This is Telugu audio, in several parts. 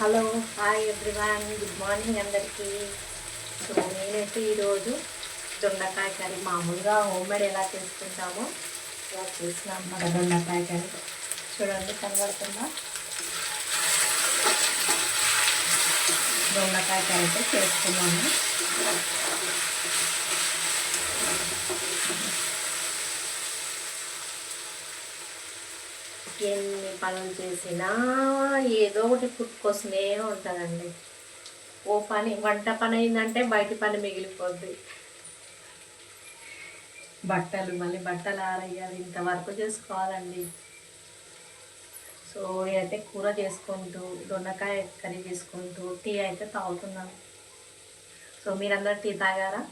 Hello hi everyone good morning అందరికీ. సో నేనైతే ఈరోజు దొండకాయ కర్రీ మామూలుగా హోమ్మేడ్ ఎలా చేసుకుంటామో అలా చేసినాం మన దొండకాయ కర్రీ. చూడండి కనబడుతుందా? దొండకాయ కర్రీ అయితే చేసుకున్నాము ఎన్ని పనులు చేసినా ఏదో ఒకటి పుట్టుకొస్తూనే ఉంటుందండి. ఓ పని వంట పని అయిందంటే బయట పని మిగిలిపోద్ది. బట్టలు మళ్ళీ బట్టలు ఆరయ్యాలి ఇంతవరకు చేసుకోవాలండి. సో అయితే కూర చేసుకుంటూ దొండకాయ కర్రీ చేసుకుంటూ టీ అయితే తాగుతున్నాను. సో మీరందరూ టీ తాగారా?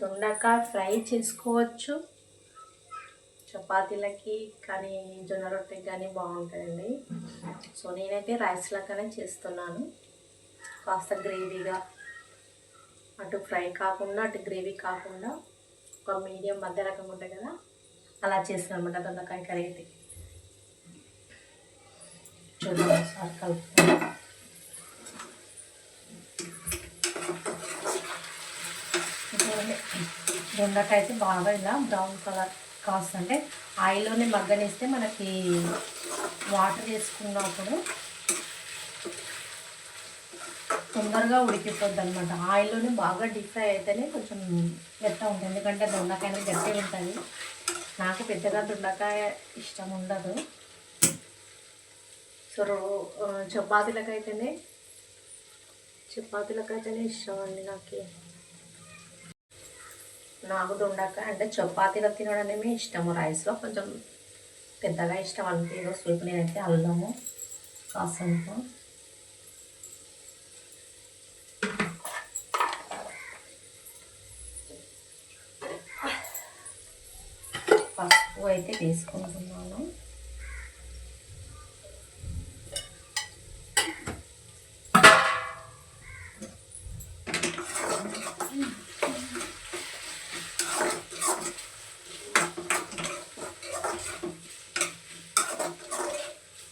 దొండకాయ ఫ్రై చేసుకోవచ్చు. చపాతీలకి కానీ జొన్న రొట్టెకి కానీ బాగుంటుందండి సో నేనైతే రైస్ లాగానే చేస్తున్నాను. కాస్త గ్రేవీగా అటు ఫ్రై కాకుండా అటు గ్రేవీ కాకుండా ఒక మీడియం మధ్య రకం ఉంటుంది కదా అలా చేస్తాను అనమాట దొండకాయ కర్రీ అయితే. చూద్దాం ఒకసారి కలుపుకుందాం. దొండకాయ అయితే బాగా ఇలా బ్రౌన్ కలర్ కాస్తుంటే ఆయిల్లోనే మగ్గనిస్తే మనకి వాటర్ వేసుకున్నప్పుడు తొందరగా ఉడికిపోద్ది అనమాట ఆయిల్లోనే బాగా డీప్ ఫ్రై అయితేనే కొంచెం మెత్త ఉంటుంది. ఎందుకంటే దొండకాయ అనేది ఉంటుంది. నాకు పెద్దగా దొండకాయ ఇష్టం ఉండదు. సో రో- చపాతీలకైతేనే చపాతీలకైతేనే ఇష్టం అండి నాకు. నాకు దొండక అంటే చపాతీలో తినడమే ఇష్టము. రైస్లో కొంచెం పెద్దగా ఇష్టం అనిపించదు స్వీట్ నేనైతే అల్లము కాసంపు పసుపు అయితే తీసుకుంటున్నాను.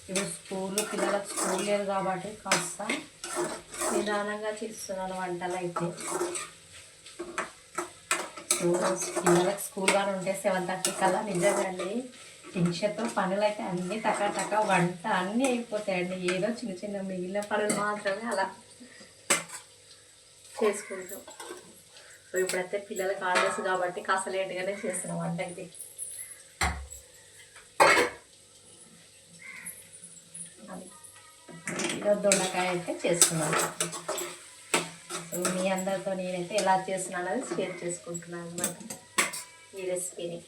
ఇప్పుడు స్కూల్ పిల్లలకు స్కూల్ లేదు కాబట్టి కాస్త నిదానంగా చేస్తున్నాను వంటలు అయితే. పిల్లలకు స్కూల్ కానీ ఉంటే సెవెన్ థర్టీ కల్లా నిజంగాండి టెన్షన్తో పనులు అయితే అన్నీ టకా టకా వంట అన్నీ అయిపోతాయండి. ఏదో చిన్న చిన్న మిగిలిన పనులు మాత్రమే అలా చేసుకుంటాం. ఇప్పుడైతే పిల్లలకు హాలిడేస్ కాబట్టి కాస్త లేట్గానే చేస్తున్నాం వంట అయితే అది ఈరోజు దొండకాయ అయితే చేసుకున్నాను. సో మీ అందరితో నేనైతే ఎలా చేస్తున్నాను అనేది షేర్ చేసుకుంటున్నాను అనమాట ఈ రెసిపీని.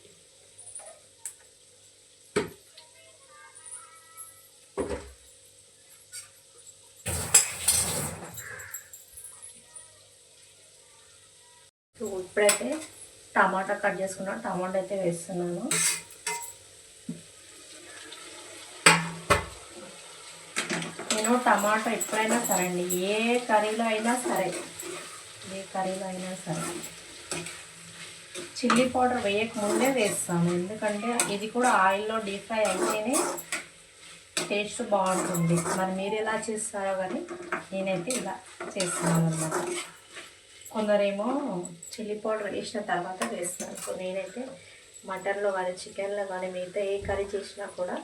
సో ఇప్పుడైతే టమాటా కట్ చేసుకున్నాను. టమాటా అయితే వేస్తున్నాను నేను టమాటో ఎప్పుడైనా సరే అండి ఏ కర్రీలో అయినా సరే. ఏ కర్రీలో అయినా సరే. చిల్లీ పౌడర్ వేయక ముందే వేస్తాను. ఎందుకంటే ఇది కూడా ఆయిల్లో డీప్ ఫ్రై అయితేనే టేస్ట్ బాగుంటుంది. మరి మీరు ఎలా చేస్తారో కానీ నేనైతే ఇలా చేస్తున్నాను అనమాట కొందరేమో చిల్లీ పౌడర్ వేసిన తర్వాత వేస్తారు. సో నేనైతే మటన్లో కానీ చికెన్లో కానీ మిగతా ఏ కర్రీ చేసినా కూడా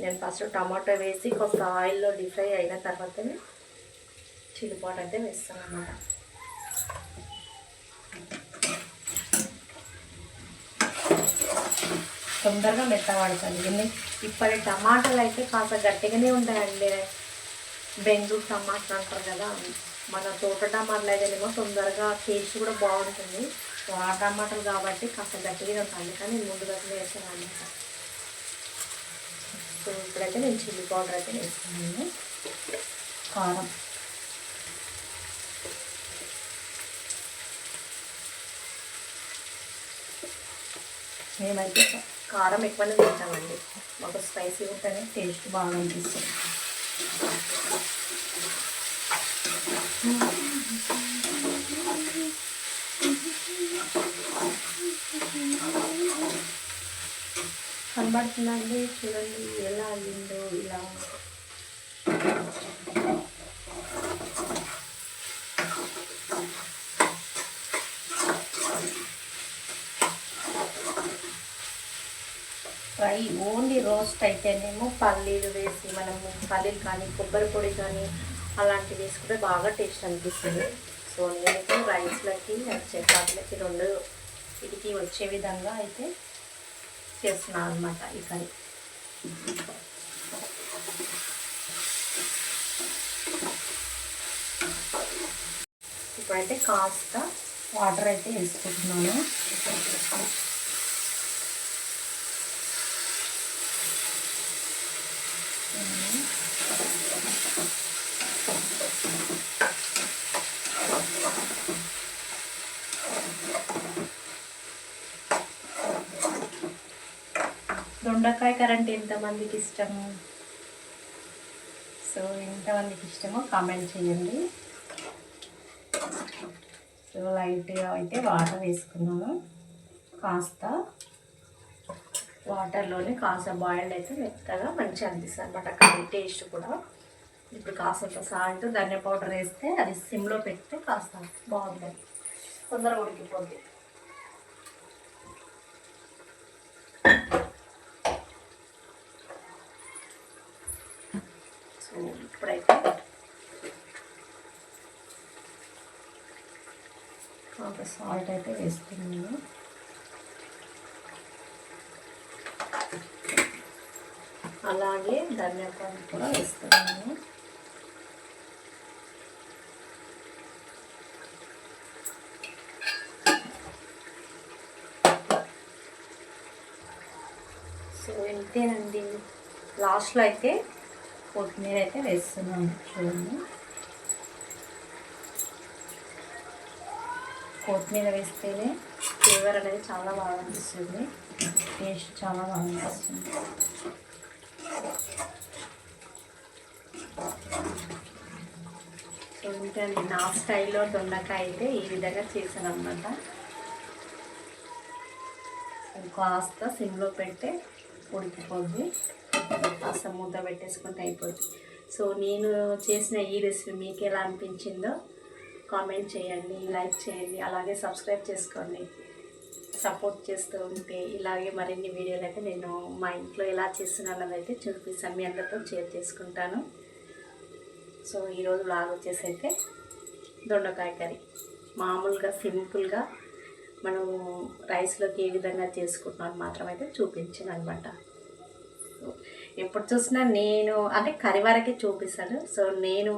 నేను ఫస్ట్ టమాటో వేసి కొంత ఆయిల్లో డీప్ ఫ్రై అయిన తర్వాతనే చిల్లిపాటు అయితే వేస్తాను అన్నమాట. తొందరగా మెత్తబడుతుంది ఎన్ని? ఇప్పటి టమాటాలు అయితే కాస్త గట్టిగానే ఉంటాయండి. బెంగళూరు టమాటాలు అంటారు కదా మన తోట టమాటాలు అయితేనేమో తొందరగా టేస్ట్ కూడా బాగుంటుంది. సో ఆ టమాటాలు కాబట్టి కాస్త గట్టిగానే ఉంటుంది కానీ నేను ముందుగా వేస్తాను అన్నమాట. సో ఇప్పుడైతే నేను చిల్లీ పౌడర్ అయితే వేసుకున్నాను. కారం. మేమైతే కారం ఎక్కువనే తింటామండి. మాకు స్పైసీ ఉంటేనే టేస్ట్ బాగా అనిపిస్తుంది. కనబడుతుందండి. చూడండి ఎలా అయ్యిందో ఇలా ఫ్రై ఓన్లీ రోస్ట్ అయితేనేమో పల్లీలు వేసి మనము పల్లీలు కానీ కొబ్బరి పొడి కానీ అలాంటివి వేసుకుంటే బాగా టేస్ట్ అనిపిస్తుంది. సో నేనైతే రైస్లకి చపాతీలకి రెండు వీటికి వచ్చే విధంగా అయితే చేస్తున్నాను అనమాట ఈ కర్రీ. ఇప్పుడైతే కాస్త వాటర్ అయితే వేసుకుంటున్నాను. దొండకాయ కరెంట్ ఎంతమందికి ఇష్టము? సో ఎంతమందికి ఇష్టమో కామెంట్ చేయండి. సో లైట్గా అయితే వాటర్ వేసుకున్నాను కాస్త వాటర్లోనే కాస్త బాయిల్డ్ అయితే మెత్తగా మంచిగా అనిపిస్తుంది అనమాట కర్రీ టేస్ట్ కూడా. ఇప్పుడు కాస్త సాల్ట్ ధనియా పౌడర్ వేస్తే అది సిమ్లో పెడితే కాస్త బాగుంటుంది. తొందరగా ఉడికిపోద్ది. సో ఇప్పుడైతే ఒక సాల్ట్ అయితే వేస్తున్నాను. అలాగే ధనియాపాలు కూడా వేస్తున్నాను. సో ఇంతేనండి. లాస్ట్లో అయితే కొత్తిమీర అయితే వేస్తున్నాను చూడండి. కొత్తిమీర వేస్తేనే ఫ్లేవర్ అనేది చాలా బాగా అనిపిస్తుంది. టేస్ట్ చాలా బాగా అనిపిస్తుంది. ఇంకండి నా స్టైల్లో దొండకాయ అయితే ఈ విధంగా చేశాను అనమాట కాస్త సిమ్లో పెడితే ఉడికిపోద్ది. కాస్త మూత పెట్టేసుకుంటే అయిపోద్ది. సో నేను చేసిన ఈ రెసిపీ మీకు ఎలా అనిపించిందో కామెంట్ చేయండి లైక్ చేయండి అలాగే సబ్స్క్రైబ్ చేసుకోండి. సపోర్ట్ చేస్తూ ఉంటే ఇలాగే మరిన్ని వీడియోలు అయితే నేను మా ఇంట్లో ఎలా చేస్తున్నాను అయితే చూపిస్తాను. మీ అందరితో షేర్ చేసుకుంటాను. సో ఈరోజు లాగ్ వచ్చేసి అయితే దొండకాయ కర్రీ. మామూలుగా సింపుల్గా మనము రైస్లోకి ఏ విధంగా చేసుకుంటున్నాను మాత్రం అయితే చూపించాను అనమాట ఎప్పుడు చూసినా నేను అంటే కర్రీ వరకే చూపిస్తాను. సో నేను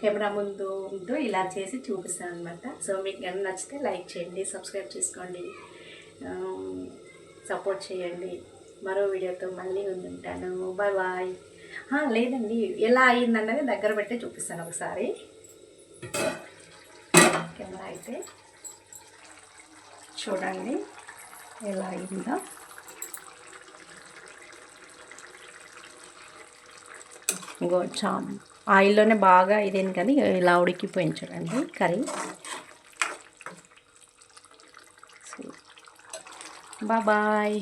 కెమెరా ముందు ఉంటూ ఇలా చేసి చూపిస్తాను అనమాట సో మీకు కనుక నచ్చితే లైక్ చేయండి సబ్స్క్రైబ్ చేసుకోండి సపోర్ట్ చేయండి. మరో వీడియోతో మళ్ళీ ఉంటాను బాయ్ బాయ్. లేదండి. ఎలా అయిందన్నది దగ్గర పెట్టే చూపిస్తాను ఒకసారి. కెమెరా అయితే చూడండి ఎలా అయిందో. ఇంకో చా ఆయిల్లోనే బాగా ఇదేం కానీ ఇలా ఉడికిపోయింది చూడండి. కర్రీ. బాయ్.